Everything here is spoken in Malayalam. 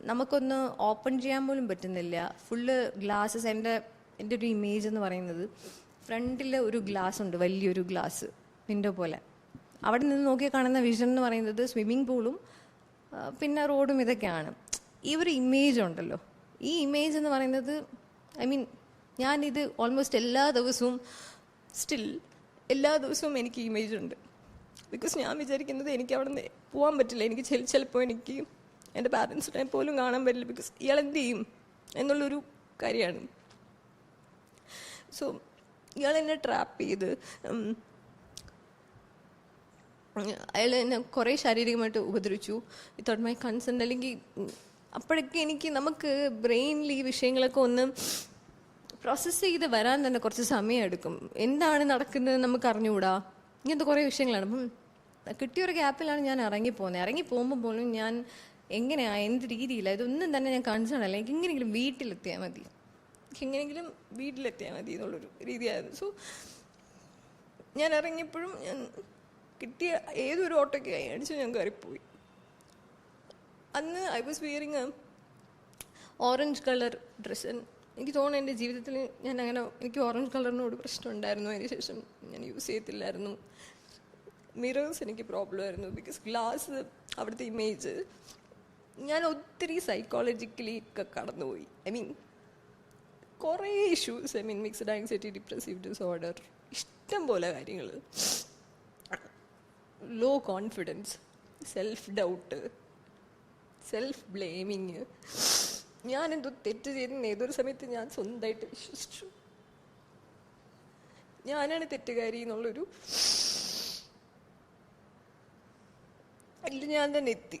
നമുക്കൊന്ന് ഓപ്പൺ ചെയ്യാൻ പോലും പറ്റുന്നില്ല. ഫുള്ള് ഗ്ലാസ്സസ് എന്റെ എന്റെ ഒരു ഇമേജ് എന്ന് പറയുന്നത് ഫ്രണ്ടിൽ ഒരു ഗ്ലാസ് ഉണ്ട് വലിയൊരു ഗ്ലാസ് വിൻഡോ പോലെ. അവിടെ നിന്ന് നോക്കി കാണുന്ന വിഷൻ എന്ന് പറയുന്നത് സ്വിമ്മിംഗ് പൂളും പിന്നെ റോഡും ഇതൊക്കെയാണ്. ഈ ഒരു ഇമേജ് ഉണ്ടല്ലോ. ഈ ഇമേജ് എന്ന് പറയുന്നത് ഐ മീൻ ഞാനിത് ഓൾമോസ്റ്റ് എല്ലാ ദിവസവും സ്റ്റിൽ എല്ലാ ദിവസവും എനിക്ക് ഇമേജ് ഉണ്ട്. ബിക്കോസ് ഞാൻ വിചാരിക്കുന്നത് എനിക്ക് അവിടെ നിന്ന് പോകാൻ പറ്റില്ല. എനിക്ക് ചില ചിലപ്പോൾ എനിക്ക് എന്റെ പാരൻസിനെ പോലും കാണാൻ പറ്റില്ല ബിക്കോസ് ഇയാൾ എന്ത് ചെയ്യും എന്നുള്ളൊരു കാര്യമാണ്. സോ ഇയാൾ എന്നെ ട്രാപ്പ് ചെയ്ത് അയാൾ എന്നെ കുറേ ശാരീരികമായിട്ട് ഉപദ്രവിച്ചു. വിത്തൗട്ട് മൈ കൺസെന്റ് അല്ലെങ്കിൽ അപ്പോഴൊക്കെ എനിക്ക് നമുക്ക് ബ്രെയിനിൽ ഈ വിഷയങ്ങളൊക്കെ ഒന്ന് പ്രോസസ്സ് ചെയ്ത് വരാൻ തന്നെ കുറച്ച് സമയം എടുക്കും എന്താണ് നടക്കുന്നത് നമുക്ക് അറിഞ്ഞുകൂടാ? ഇങ്ങനത്തെ കുറേ വിഷയങ്ങളാണ്. അപ്പം കിട്ടിയൊരു ഗ്യാപ്പിലാണ് ഞാൻ ഇറങ്ങി പോകുന്നത് ഇറങ്ങി പോകുമ്പോൾ പോലും ഞാൻ എങ്ങനെയാ? എന്ത് രീതിയില്ല ഇതൊന്നും തന്നെ ഞാൻ കൺസേൺ അല്ല. എനിക്ക് എങ്ങനെയെങ്കിലും വീട്ടിലെത്തിയാൽ മതി. എനിക്ക് എങ്ങനെയെങ്കിലും വീട്ടിലെത്തിയാൽ മതി എന്നുള്ളൊരു രീതിയായിരുന്നു. സോ ഞാൻ ഇറങ്ങിയപ്പോഴും ഞാൻ കിട്ടിയ ഏതൊരു ഓട്ടോയ്ക്ക് അടിച്ചു ഞാൻ കയറിപ്പോയി. അന്ന് I was wearing orange colour dress എനിക്ക് തോന്നുന്നു എന്റെ ജീവിതത്തിൽ ഞാൻ അങ്ങനെ എനിക്ക് ഓറഞ്ച് കളറിനോട് പ്രശ്നം ഉണ്ടായിരുന്നു അതിന് ശേഷം ഞാൻ യൂസ് ചെയ്യത്തില്ലായിരുന്നു. മിറേഴ്സ് എനിക്ക് പ്രോബ്ലം ആയിരുന്നു. ബിക്കോസ് ഗ്ലാസ് അവിടുത്തെ ഇമേജ് ഞാൻ ഒത്തിരി സൈക്കോളജിക്കലി ഒക്കെ കടന്നുപോയി. ഐ മീൻ കുറേ issues I mean mixed anxiety depressive disorder ഇഷ്ടം പോലെ കാര്യങ്ങൾ low confidence self doubt self blaming ഞാൻ എന്തോ തെറ്റ് ചെയ്തെന്ന് ഏതൊരു സമയത്ത് ഞാൻ സ്വന്തമായിട്ട് വിശ്വസിച്ചു. ഞാനാണ് തെറ്റുകാരി എന്നുള്ളൊരു അതിൽ ഞാൻ തന്നെ എത്തി.